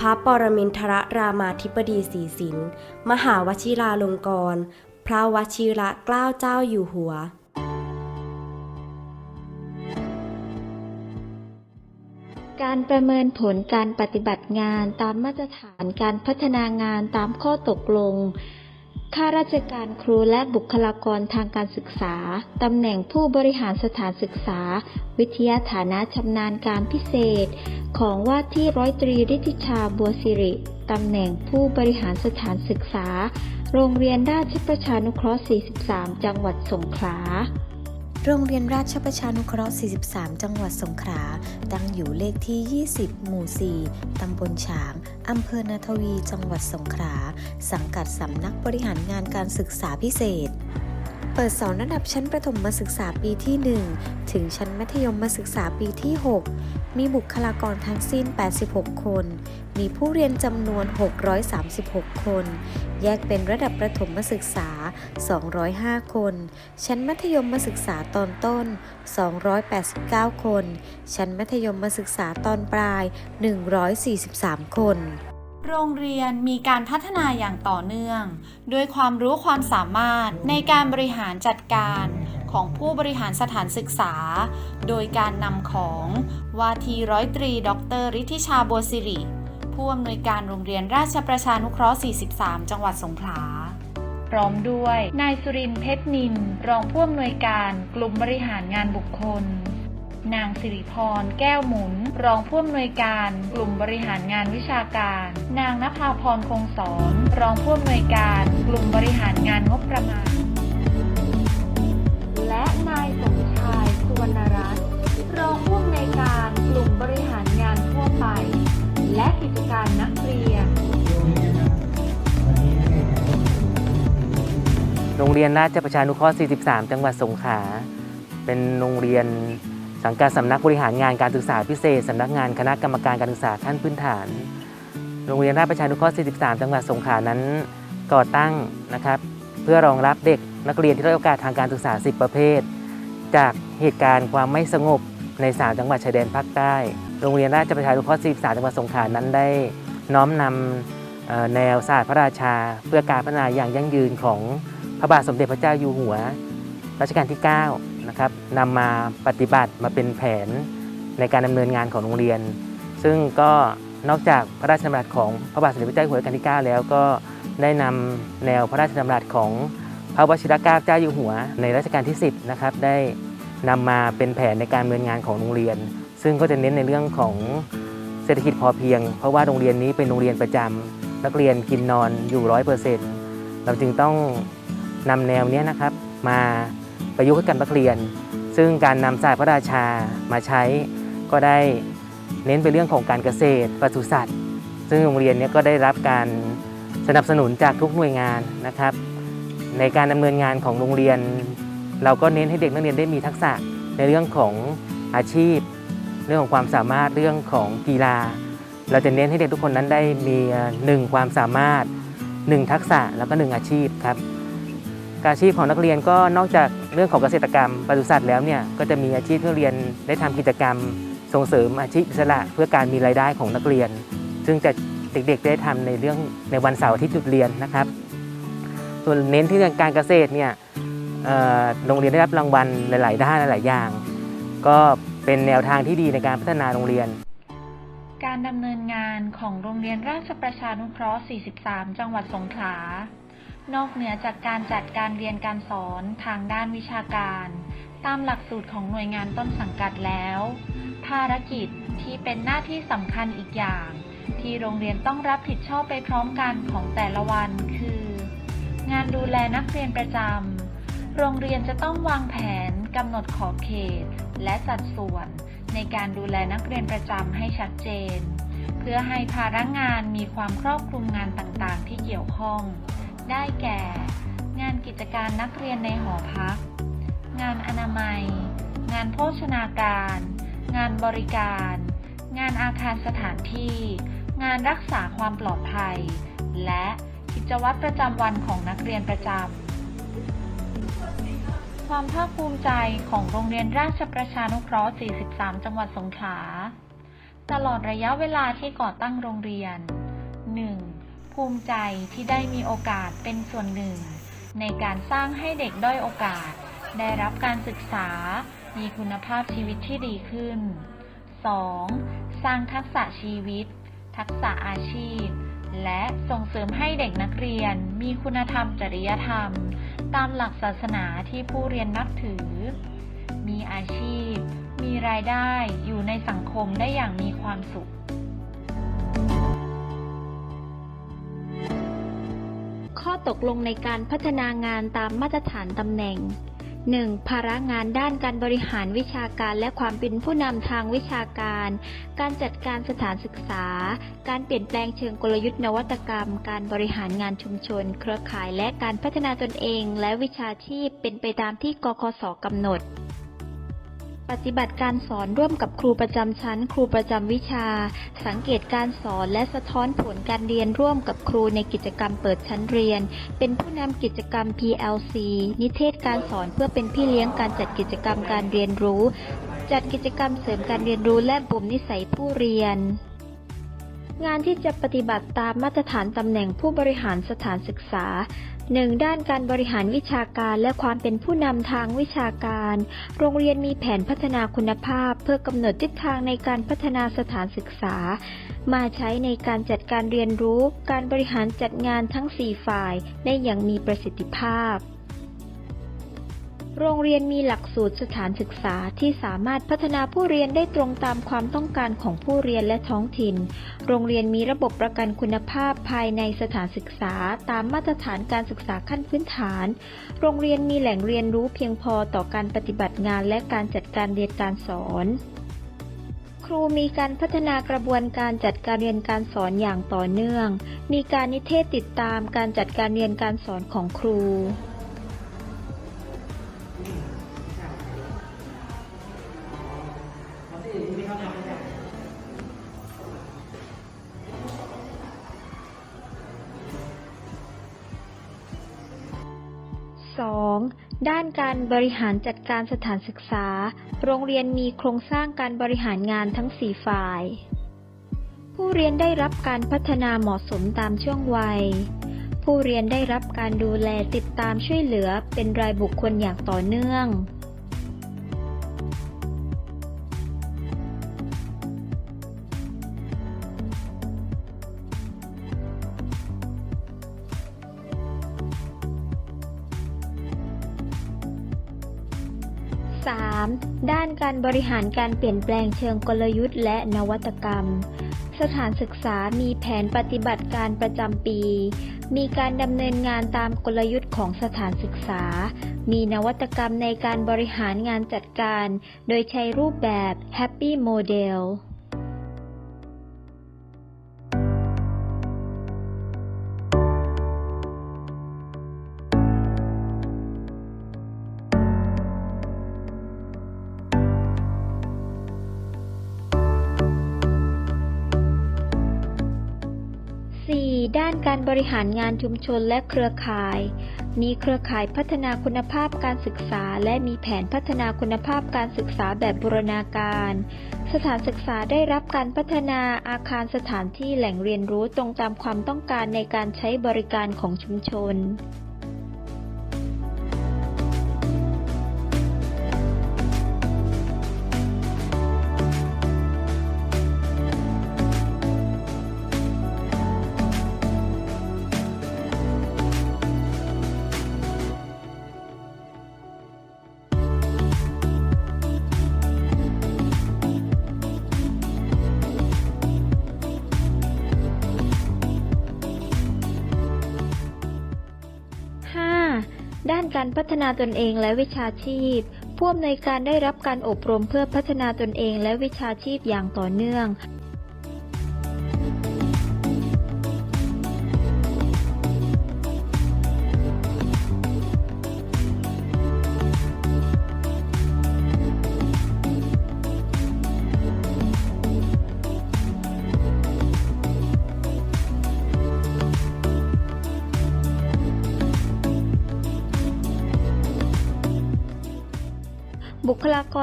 พระปรมินทรรามาธิบดีศรีสิน มหาวชิราลงกรณ์ พระวชิระเกล้าเจ้าอยู่หัว การประเมินผลการปฏิบัติงานตามมาตรฐานการพัฒนางานตามข้อตกลง ข้าราชการครูและบุคลากรทางการศึกษา ตำแหน่งผู้บริหารสถานศึกษา วิทยาฐานะชำนาญการพิเศษ ของว่าที่ร้อยตรีฤทธิชาบัวสิริ ตำแหน่งผู้บริหารสถานศึกษา โรงเรียนราชประชานุเคราะห์ 43 จังหวัดสงขลา โรงเรียนราชประชานุเคราะห์ 43 จังหวัดสงขลา ตั้งอยู่เลขที่ 20 หมู่ 4 ตำบลฉาง อำเภอนาทวี จังหวัดสงขลา สังกัดสำนักบริหารงานการศึกษาพิเศษ เปิดสอนระดับชั้นประถมศึกษาปีที่ 1 ถึงชั้นมัธยมศึกษาปีที่ 6 มีบุคลากรทั้งสิ้น 86 คน มีผู้เรียนจำนวน 636 คน แยกเป็นระดับประถมศึกษา 205 คน ชั้นมัธยมศึกษาตอนต้น 289 คน ชั้นมัธยมศึกษาตอนปลาย 143 คน โรงเรียนมีการพัฒนาอย่างต่อเนื่อง ด้วยความรู้ความสามารถในการบริหารจัดการของผู้บริหารสถานศึกษา โดยการนำของวาทีร้อยตรี ดรฤทธิชาบัวสิริ ผู้อำนวยการโรงเรียนราชประชานุเคราะห์ 43 จังหวัดสงขลา พร้อมด้วย นายสุรินทร์เพชรนิน รองผู้อำนวยการกลุ่มบริหารงานบุคคล นางสิริพร แก้วหมุน รองผู้อำนวยการ กลุ่มบริหารงานวิชาการ นางนภาพรคงสอน รองผู้อำนวยการ กลุ่มบริหารงานงบประมาณ และนายสมชายสุวรรณรัตน์รองผู้อำนวยการกลุ่มบริหารงานทั่วไป และกิจการนักเรียนโรงเรียนราชประชานุเคราะห์ 43 จังหวัดสงขลา เป็นโรงเรียน สังกัดสำนักบริหารงานการศึกษาพิเศษสำนักงานคณะกรรมการการศึกษาขั้นพื้นฐาน โรงเรียนราชประชานุเคราะห์ 43 จังหวัดสงขลานั้นก่อตั้งนะครับ เพื่อรองรับเด็กนักเรียนที่ได้โอกาสทางการศึกษา 10 ประเภท จากเหตุการณ์ความไม่สงบใน 3 จังหวัดชายแดนภาคใต้ โรงเรียนราชประชานุเคราะห์ 43 จังหวัดสงขลานั้นได้น้อมนำแนวศาสตร์พระราชา เพื่อการพัฒนาอย่างยั่งยืนของพระบาทสมเด็จพระเจ้าอยู่หัวรัชกาลที่ 9 นะครับนำมาปฏิบัติมาเป็นแผนในการดำเนินงานของโรงเรียน ซึ่งก็นอกจากพระราชดำรัสของพระบาทสมเด็จพระเจ้าอยู่หัวรัชกาลที่ 9 แล้วก็ได้นำแนวพระราชดำรัสของพระวชิรเกล้าเจ้าอยู่หัว ในรัชกาลที่ 10 นะครับ ได้นำมาเป็นแผนในการดำเนินงานของโรงเรียน ซึ่งก็จะเน้นในเรื่องของเศรษฐกิจพอเพียง เพราะว่าโรงเรียนนี้เป็นโรงเรียนประจำนักเรียนกินนอนอยู่ร้อยเปอร์เซ็นต์เราจึงต้องนำแนวเนี้ยนะครับมา ประยุกต์ให้กับนักเรียน ซึ่งการนำศาสตร์พระราชามาใช้ก็ได้เน้นไปเรื่องของการเกษตรปศุสัตว์ ซึ่งโรงเรียนเนี้ก็ได้รับการสนับสนุนจากทุกหน่วยงานนะครับ ในการดำเนินงานของโรงเรียน เราก็เน้นให้เด็กนักเรียนได้มีทักษะในเรื่องของอาชีพ เรื่องของความสามารถเรื่องของกีฬา เราจะเน้นให้เด็กทุกคนนั้นได้มีเอ่อหนึ่งความสามารถหนึ่งทักษะแล้วก็หนึ่งอาชีพครับ อาชีพของนักเรียนก็นอกจากเรื่องของเกษตรกรรมปศุสัตว์แล้วเนี่ยก็จะมีอาชีพที่นักเรียนได้ทำกิจกรรม ส่งเสริมอาชีพอิสระเพื่อการมีรายได้ของนักเรียน ซึ่งจะเด็กๆได้ทำในเรื่องในวันเสาร์ทิตย์หยุดเรียนนะครับ ส่วนเน้นที่เรื่องการเกษตรเนี่ยโรงเรียนได้รับรางวัลหลายๆด้านหลายอย่าง ก็เป็นแนวทางที่ดีในการพัฒนาโรงเรียน การดำเนินงานของโรงเรียนราชประชานุเคราะห์ 43 จังหวัดสงขลา นอกเหนือจากการจัดการเรียนการสอนทางด้านวิชาการ ตามหลักสูตรของหน่วยงานต้นสังกัดแล้ว ภารกิจที่เป็นหน้าที่สำคัญอีกอย่าง ที่โรงเรียนต้องรับผิดชอบไปพร้อมกันของแต่ละวันคือ งานดูแลนักเรียนประจำโรงเรียนจะต้องวางแผนกำหนดขอบเขต และสัดส่วน ในการดูแลนักเรียนประจำให้ชัดเจน เพื่อให้ภาระงานมีความครอบคลุมงานต่างๆ ที่เกี่ยวข้อง ได้แก่ งานกิจการนักเรียนในหอพัก งานอนามัย งานโภชนาการ งานบริการ งานอาคารสถานที่ งานรักษาความปลอดภัย และกิจวัตรประจำวันของนักเรียนประจำ ความภาคภูมิใจของโรงเรียนราชประชานุเคราะห์ 43 จังหวัดสงขลา ตลอดระยะเวลาที่ก่อตั้งโรงเรียน 1. ภูมิใจที่ได้มีโอกาสเป็นส่วนหนึ่ง ในการสร้างให้เด็กด้อยโอกาส ได้รับการศึกษา มีคุณภาพชีวิตที่ดีขึ้น 2. สร้างทักษะชีวิต ทักษะอาชีพ และส่งเสริมให้เด็กนักเรียน มีคุณธรรมจริยธรรม ตามหลักศาสนาที่ผู้เรียนนับถือ มีอาชีพ มีรายได้อยู่ในสังคมได้อย่างมีความสุข ข้อตกลงในการพัฒนางานตามมาตรฐานตำแหน่ง 1. ภาระงานด้านการบริหารวิชาการและความเป็นผู้นำทางวิชาการ การจัดการสถานศึกษา การเปลี่ยนแปลงเชิงกลยุทธ์นวัตกรรม การบริหารงานชุมชน เครือข่ายและการพัฒนาตนเอง และวิชาชีพเป็นไปตามที่กคสกำหนด ฏิบัติการสอนร่วมกับครูประจำชั้น ครูประจำวิชา สังเกตการสอนและสะท้อนผลการเรียนร่วมกับครูในกิจกรรมเปิดชั้นเรียน เป็นผู้นำกิจกรรม PLC นิเทศการสอนเพื่อเป็นพี่เลี้ยงการจัดกิจกรรมการเรียนรู้ จัดกิจกรรมเสริมการเรียนรู้และบ่มนิสัยผู้เรียน งานที่จะปฏิบัติตามมาตรฐานตำแหน่งผู้บริหารสถานศึกษา 1. ด้านการบริหารวิชาการและความเป็นผู้นำทางวิชาการ โรงเรียนมีแผนพัฒนาคุณภาพ เพื่อกำหนดทิศทางในการพัฒนาสถานศึกษา มาใช้ในการจัดการเรียนรู้ การบริหารจัดงานทั้ง 4 ฝ่ายได้อย่างมีประสิทธิภาพ โรงเรียนมีหลักสูตรสถานศึกษาที่สามารถพัฒนาผู้เรียนได้ตรงตามความต้องการของผู้เรียนและท้องถิ่น โรงเรียนมีระบบประกันคุณภาพภายในสถานศึกษา ตามมาตรฐานการศึกษาขั้นพื้นฐาน โรงเรียนมีแหล่งเรียนรู้เพียงพอต่อการปฏิบัติงานและการจัดการเรียนการสอนครูมีการพัฒนากระบวนการจัดการเรียนการสอนอย่างต่อเนื่อง มีการนิเทศติดตามการจัดการเรียนการสอนของครู การบริหารจัดการสถานศึกษา โรงเรียนมีโครงสร้างการบริหารงานทั้ง 4 ฝ่าย ผู้เรียนได้รับการพัฒนาเหมาะสมตามช่วงวัย ผู้เรียนได้รับการดูแลติดตามช่วยเหลือเป็นรายบุคคลอย่างต่อเนื่อง 3. ด้านการบริหารการเปลี่ยนแปลงเชิงกลยุทธ์และนวัตกรรม สถานศึกษามีแผนปฏิบัติการประจำปี มีการดำเนินงานตามกลยุทธ์ของสถานศึกษา มีนวัตกรรมในการบริหารงานจัดการ โดยใช้รูปแบบ Happy Model ด้านการบริหารงานชุมชนและเครือข่าย มีเครือข่ายพัฒนาคุณภาพการศึกษา และมีแผนพัฒนาคุณภาพการศึกษาแบบบูรณาการ สถานศึกษาได้รับการพัฒนาอาคารสถานที่แหล่งเรียนรู้ตรงตามความต้องการในการใช้บริการของชุมชน การพัฒนาตนเองและวิชาชีพ ผู้อำนวยการได้รับการอบรมเพื่อพัฒนาตนเองและวิชาชีพอย่างต่อเนื่อง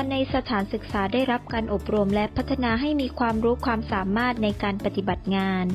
รในสถานศึกษาได้รับการอบรมและพัฒนาให้มีความรู้ความสามารถในการปฏิบัติงาน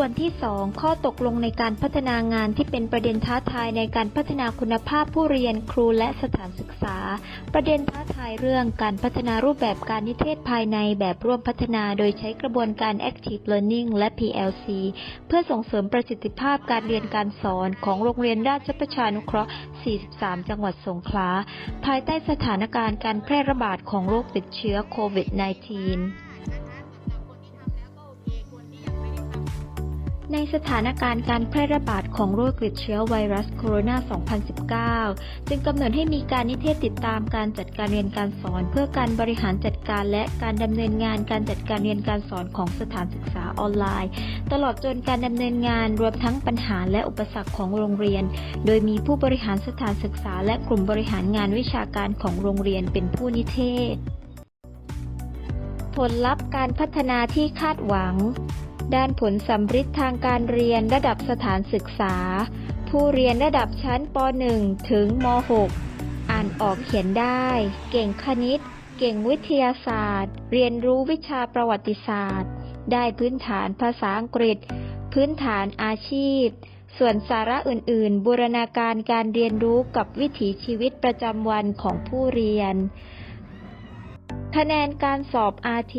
ส่วนที่ 2 ข้อตกลงในการพัฒนางานที่เป็นประเด็นท้าทายในการพัฒนาคุณภาพผู้เรียนครูและสถานศึกษา ประเด็นท้าทายเรื่องการพัฒนารูปแบบการนิเทศภายในแบบร่วมพัฒนาโดยใช้กระบวนการ Active Learning และ PLC เพื่อส่งเสริมประสิทธิภาพการเรียนการสอนของโรงเรียนราชประชานุเคราะห์ 43 จังหวัดสงขลา ภายใต้สถานการณ์การแพร่ระบาดของโรคติดเชื้อโควิด -19 ในสถานการณ์การแพร่ระบาดของโรคติดเชื้อไวรัสโคโรนา 2019 จึงกำหนดให้มีการนิเทศติดตามการจัดการเรียนการสอน เพื่อการบริหารจัดการและการดำเนินงานการจัดการเรียนการสอนของสถานศึกษาออนไลน์ ตลอดจนการดำเนินงานรวมทั้งปัญหาและอุปสรรคของโรงเรียน โดยมีผู้บริหารสถานศึกษา และกลุ่มบริหารงานวิชาการของโรงเรียนเป็นผู้นิเทศ ผลลัพธ์การพัฒนาที่คาดหวัง ด้านผลสำฤทธิ์ทางการเรียนระดับสถานศึกษา ผู้เรียนระดับชั้นป .1 ถึงม .6 อ่านออกเขียนได้ เก่งคณิต เก่งวิทยาศาสตร์ เรียนรู้วิชาประวัติศาสตร์ ได้พื้นฐานภาษาอังกฤษ พื้นฐานอาชีพ ส่วนสาระอื่น ๆ บูรณาการการเรียนรู้กับวิถีชีวิตประจำวันของผู้เรียน คะแนนการสอบ RT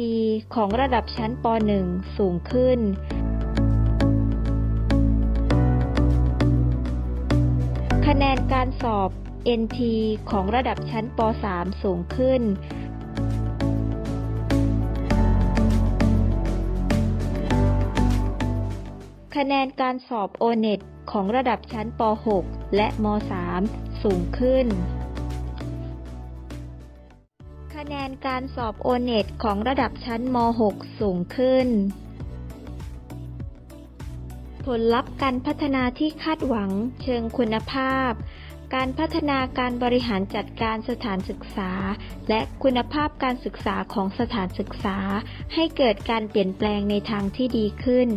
ของระดับชั้นป .1 สูงขึ้น คะแนนการสอบ NT ของระดับชั้นป .3 สูงขึ้น คะแนนการสอบ O-NET ของระดับชั้นป .6 และม .3 สูงขึ้น แนนการสอบ O-NET ของระดับชั้นม .6 สูงขึ้น ผลลัพธ์การพัฒนาที่คาดหวังเชิงคุณภาพ การพัฒนาการบริหารจัดการสถานศึกษา และคุณภาพการศึกษาของสถานศึกษา ให้เกิดการเปลี่ยนแปลงในทางที่ดีขึ้น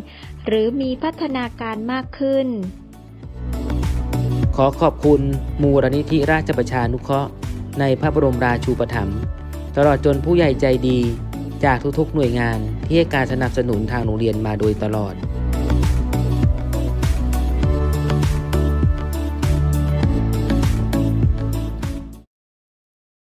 หรือมีพัฒนาการมากขึ้น ขอขอบคุณมูลนิธิราชประชานุเคราะห์ในพระบรมราชูปถัมภ์ ตลอดจนผู้ใหญ่ใจดีจากทุกๆหน่วยงานที่ให้การสนับสนุนทางโรงเรียนมาโดยตลอด